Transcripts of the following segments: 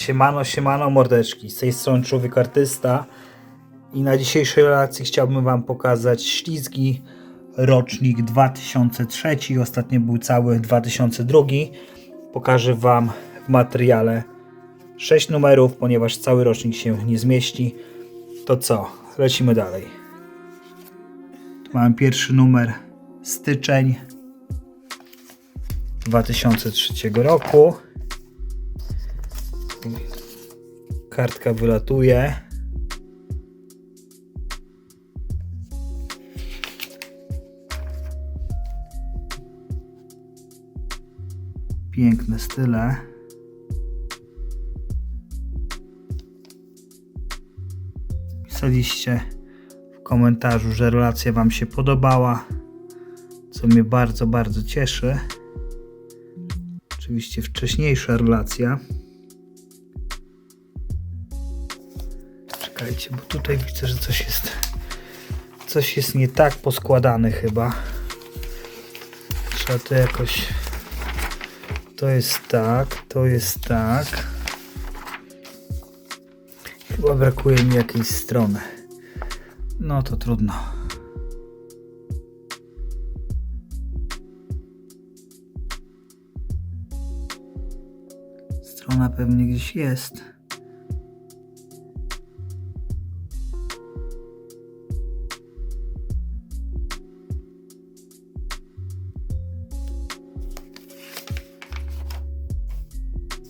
Siemano, siemano mordeczki, z tej strony Człowiek Artysta i na dzisiejszej relacji chciałbym Wam pokazać ślizgi rocznik 2003, ostatnio był cały 2002. Pokażę Wam w materiale 6 numerów, ponieważ cały rocznik się nie zmieści. To co, lecimy dalej. Tu mamy pierwszy numer, styczeń 2003 roku. Kartka wylatuje. Piękne style. Pisaliście w komentarzu, że relacja Wam się podobała, co mnie bardzo, bardzo cieszy. Oczywiście wcześniejsza relacja. Czekajcie, bo tutaj widzę, że coś jest coś jest nie tak poskładane chyba. Trzeba to jakoś to jest tak, to jest tak. Chyba brakuje mi jakiejś strony. No to trudno. Strona pewnie gdzieś jest.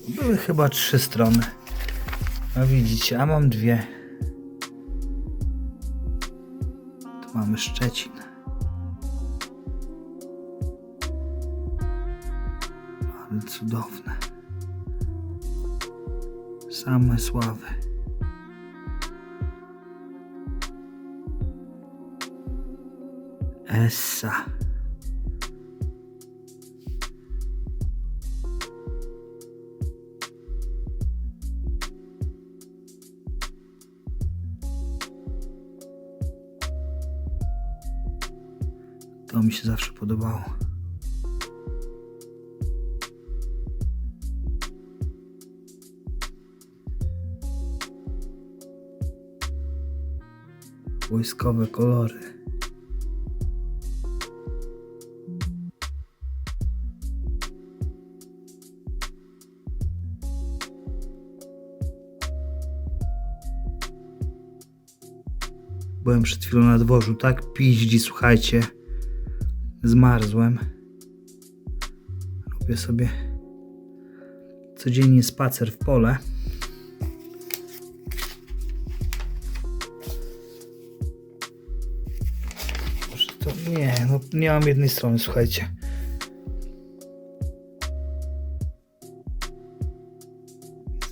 Były chyba trzy strony. A widzicie, a mam dwie. Tu mamy Szczecin. Ale cudowne. Same sławy. Essa. To mi się zawsze podobało. Wojskowe kolory. Byłem przed chwilą na dworzu, tak piździ, słuchajcie. Zmarzłem. Robię sobie codziennie spacer w pole. To nie, no nie mam jednej strony, słuchajcie.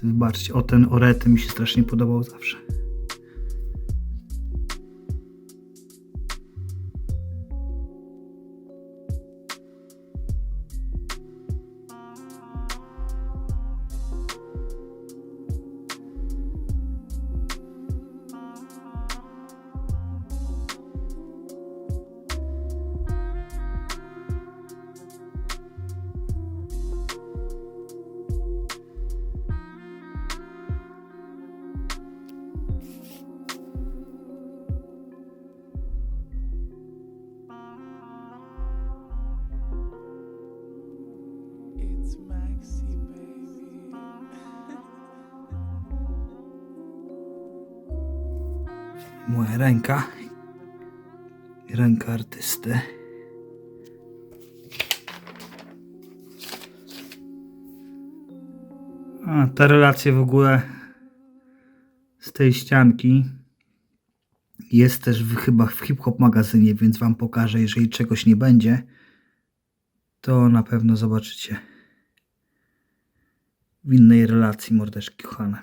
Wybaczcie, o ten orety mi się strasznie podobał zawsze. Moja ręka. Ręka artysty. A, te relacje w ogóle z tej ścianki jest też w, chyba w hip-hop magazynie, więc wam pokażę, jeżeli czegoś nie będzie, to na pewno zobaczycie w innej relacji mordeczki kochane.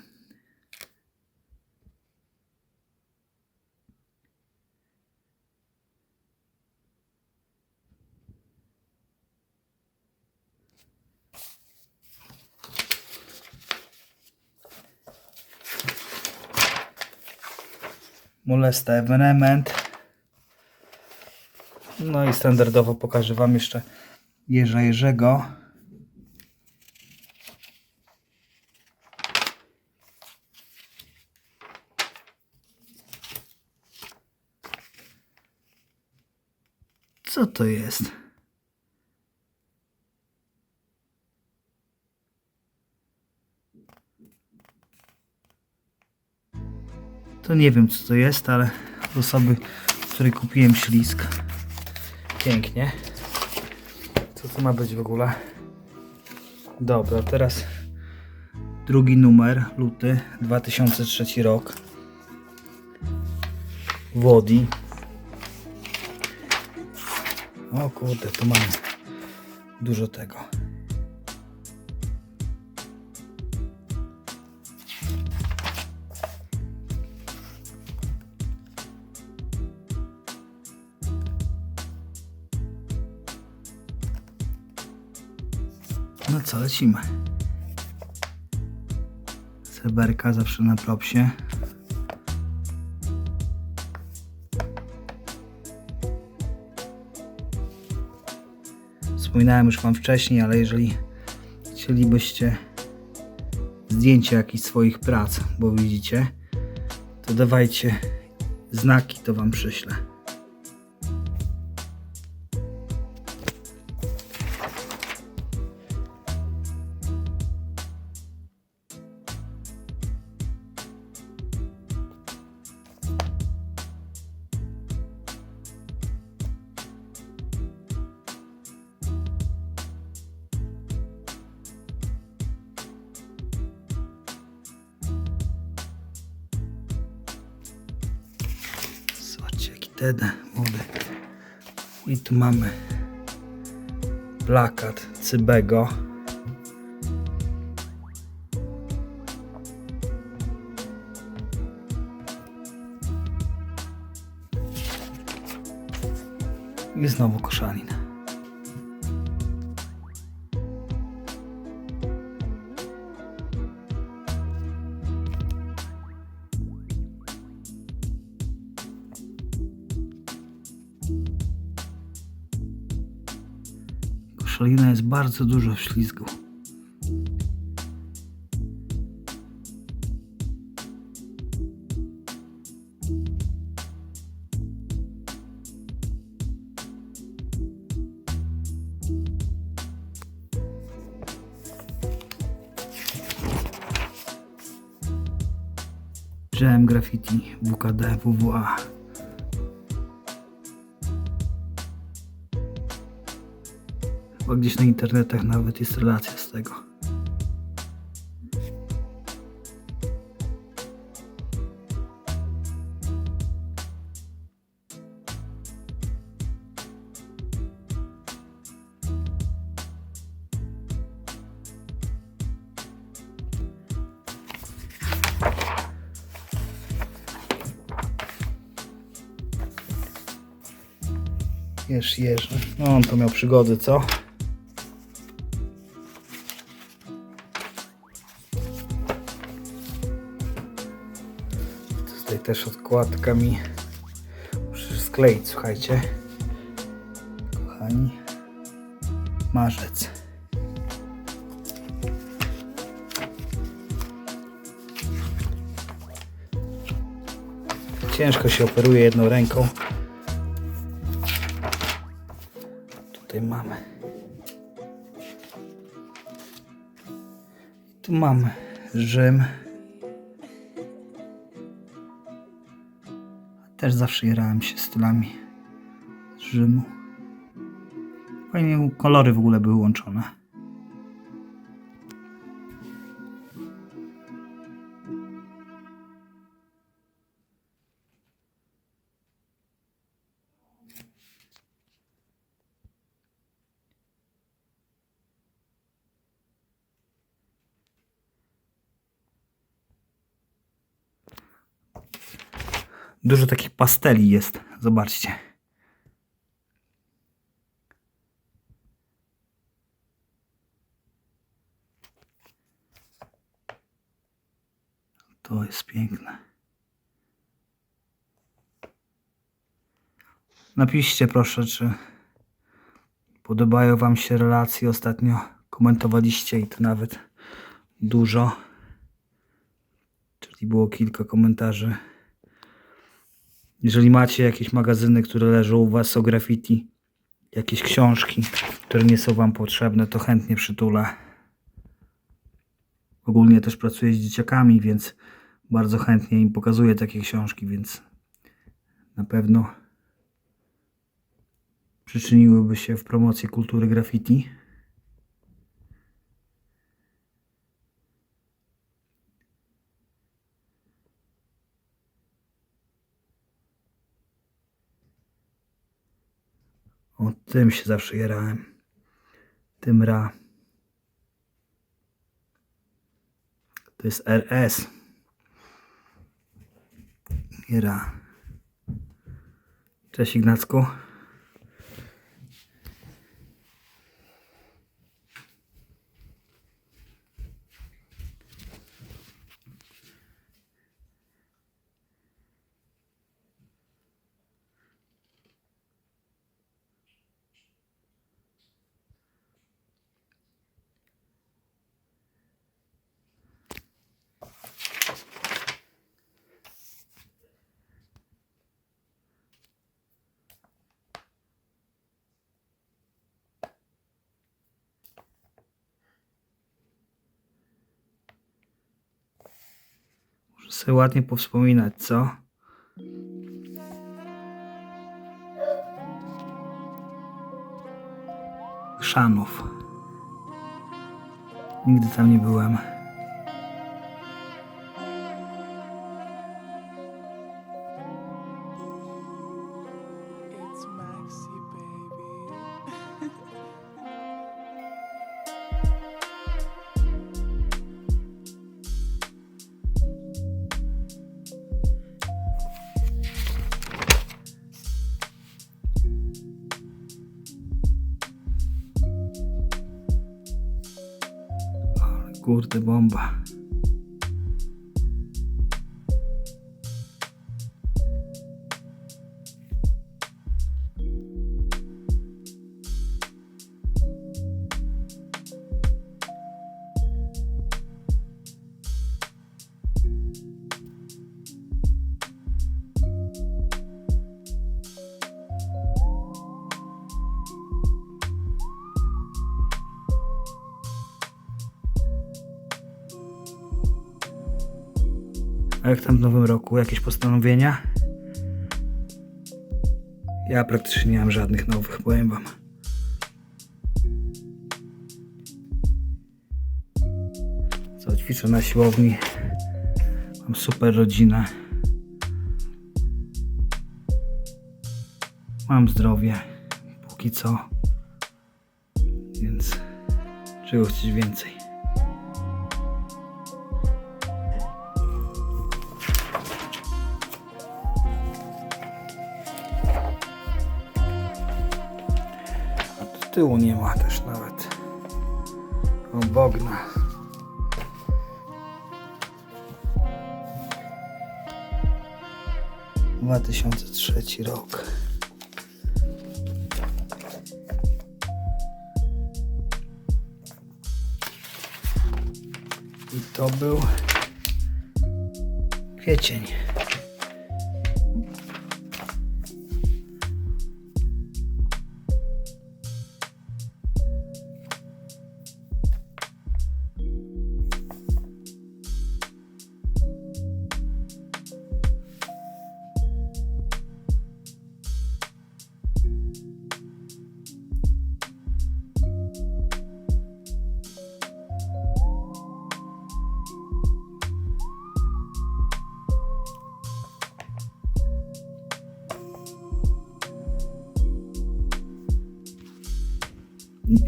Molesta Evenement. No i standardowo pokażę Wam jeszcze Jerza Jerzego. Co to jest? To nie wiem co to jest, ale od osoby, której kupiłem ślisk. Pięknie. Co to ma być w ogóle? Dobra, teraz drugi numer, luty 2003 rok. Wodi. O kurde, tu mamy dużo tego. No co, lecimy. Sreberka zawsze na propsie. Wspominałem już Wam wcześniej, ale jeżeli chcielibyście zdjęcia jakichś swoich prac, bo widzicie, to dawajcie znaki, to Wam przyślę. Mamy plakat Cybego. I znowu koszalin. Bardzo dużo ślizgu. Wziąłem graffiti WKD WWA. Chyba gdzieś na internetach nawet jest relacja z tego. Jeż, jeż. No on to miał przygody, co? Też odkładka mi muszę skleić, słuchajcie. Kochani. Marzec. Ciężko się operuje jedną ręką. Tutaj mamy. Tu mamy Rzym. Też zawsze jarałem się stylami z Rzymu. Fajnie kolory w ogóle były łączone. Dużo takich pasteli jest. Zobaczcie. To jest piękne. Napiszcie proszę, czy podobają Wam się relacje. Ostatnio komentowaliście i to nawet dużo. Czyli było kilka komentarzy. Jeżeli macie jakieś magazyny, które leżą u Was o graffiti, jakieś książki, które nie są Wam potrzebne, to chętnie przytulę. Ogólnie też pracuję z dzieciakami, więc bardzo chętnie im pokazuję takie książki, więc na pewno przyczyniłyby się w promocję kultury graffiti. O tym się zawsze jarałem. Tym ra. To jest RS. Nie ra. Cześć Ignacku. Muszę sobie ładnie powspominać, co? Chrzanów. Nigdy tam nie byłem. Kurde, bomba. A jak tam w nowym roku? Jakieś postanowienia? Ja praktycznie nie mam żadnych nowych, powiem wam. Co, ćwiczę na siłowni. Mam super rodzinę. Mam zdrowie. Póki co. Więc czego chcieć więcej? Tyłu nie ma też nawet. O Bogna. Dwa tysiące trzeci rok. I to był kwiecień.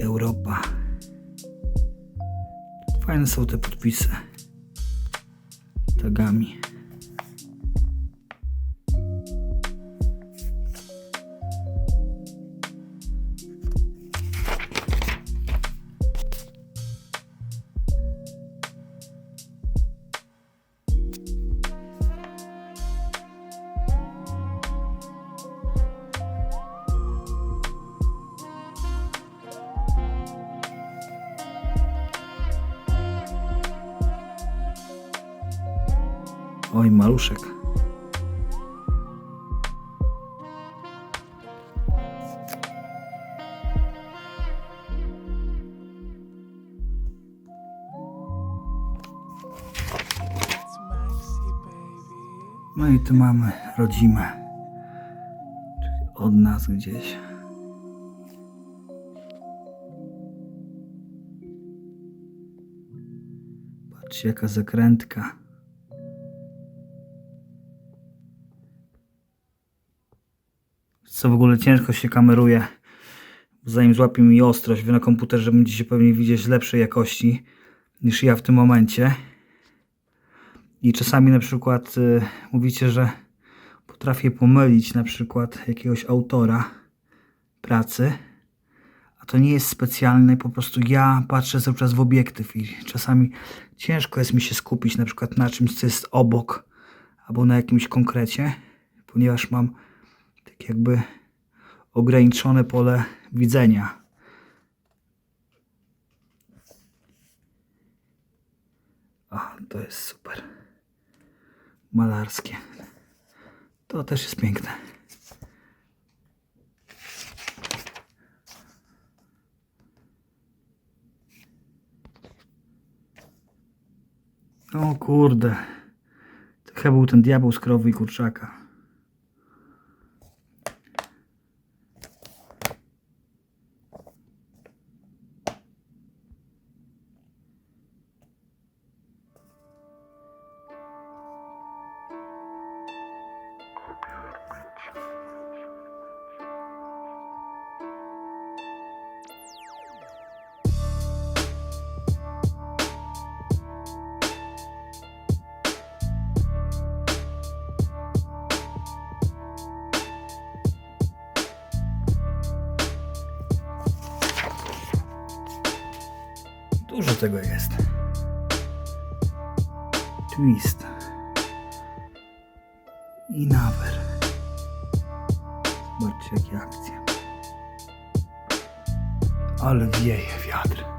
Europa. Fajne są te podpisy. Tagami. Oj, maluszek. No i tu mamy rodzimę. Czyli od nas gdzieś. Patrzcie jaka zakrętka. Co w ogóle ciężko się kameruje. Zanim złapie mi ostrość, wy na komputerze będziecie pewnie widzieć lepszej jakości niż ja w tym momencie. I czasami na przykład y, mówicie, że potrafię pomylić na przykład jakiegoś autora pracy, a to nie jest specjalne, po prostu ja patrzę cały czas w obiektyw i czasami ciężko jest mi się skupić na przykład na czymś, co jest obok albo na jakimś konkrecie, ponieważ mam tak jakby ograniczone pole widzenia. O, to jest super. Malarskie. To też jest piękne. O kurde. To chyba był ten diabeł z krowy i kurczaka. Tego jest. Twist. I nawer. Zobaczcie jakie akcje. Ale wieje wiatr.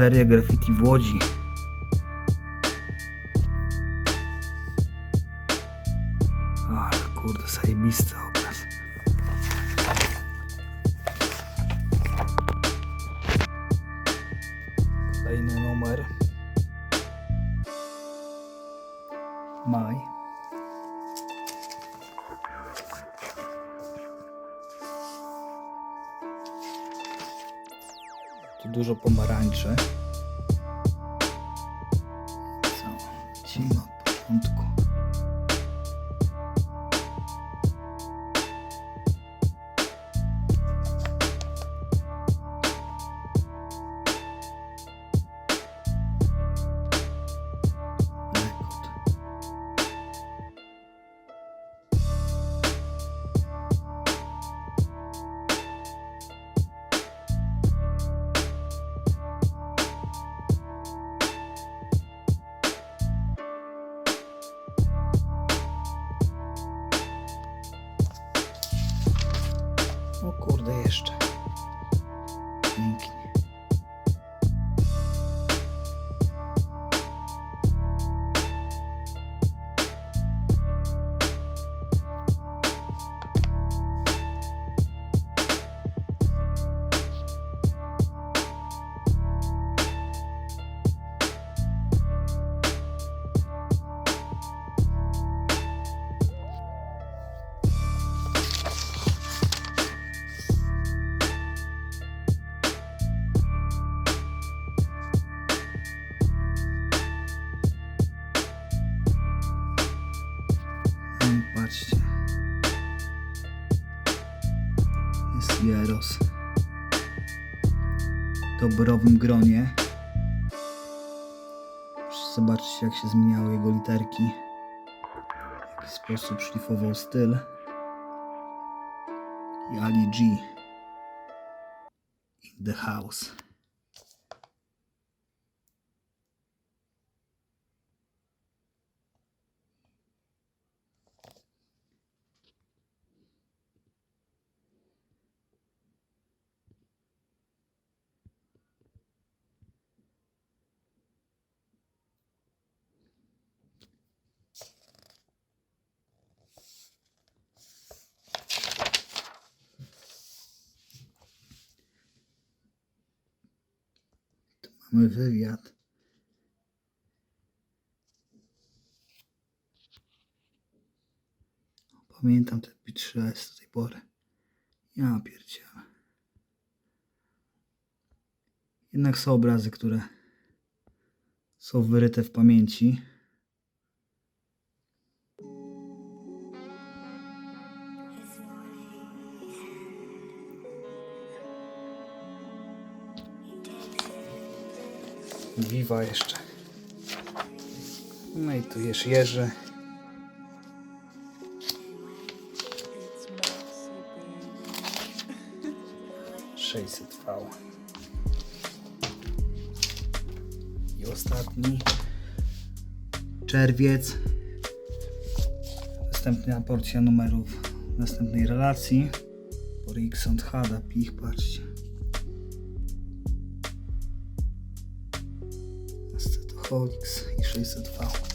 Galeria w Łodzi. Ale kurde, zajebisty obraz. Kolejny numer. Maj. Tu dużo pomarańczy. Co? W dobrowym gronie. Proszę Zobaczcie, jak się zmieniały jego literki. W jaki sposób szlifował styl. i Ali G. In the house. Mamy wywiad. Pamiętam ten bit 3S do tej pory. Ja pierdzielę. Jednak są obrazy, które są wyryte w pamięci. Wiwa jeszcze. No i tu jest Jerzy. Baby. 600V. I ostatni. Czerwiec. Następna porcja numerów następnej relacji. Porixont, Hada, Pich, patrzcie. Фолікс і 62.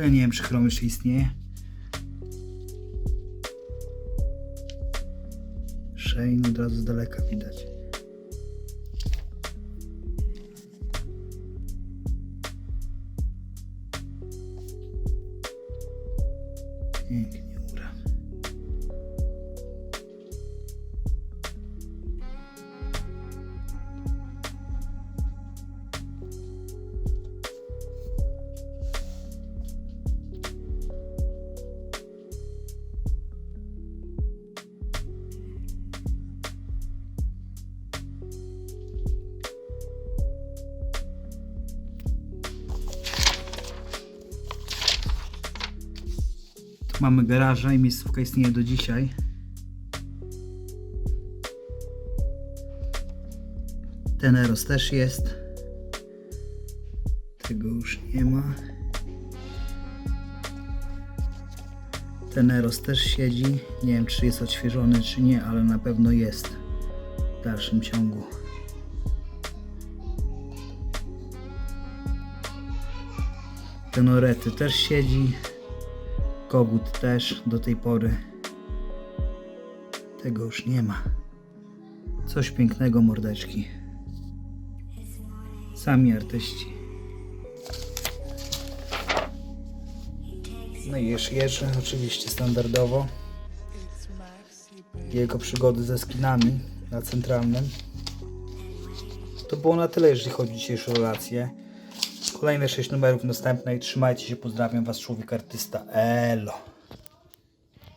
Ogóle nie wiem, czy chrom jeszcze istnieje. Shane od razu z daleka widać. Pięknie mamy garaża i miejscówka istnieje do dzisiaj. Ten Eros też jest. Tego już nie ma. Ten Eros też siedzi. Nie wiem, czy jest odświeżony, czy nie, ale na pewno jest w dalszym ciągu. Ten Orety też siedzi. Kogut też do tej pory. Tego już nie ma. Coś pięknego, mordeczki. Sami artyści. No i jeszcze oczywiście standardowo. Jego przygody ze skinami na centralnym. To było na tyle, jeżeli chodzi o dzisiejszą relację. Kolejne 6 numerów następnej. Trzymajcie się, pozdrawiam Was, człowiek artysta. Elo.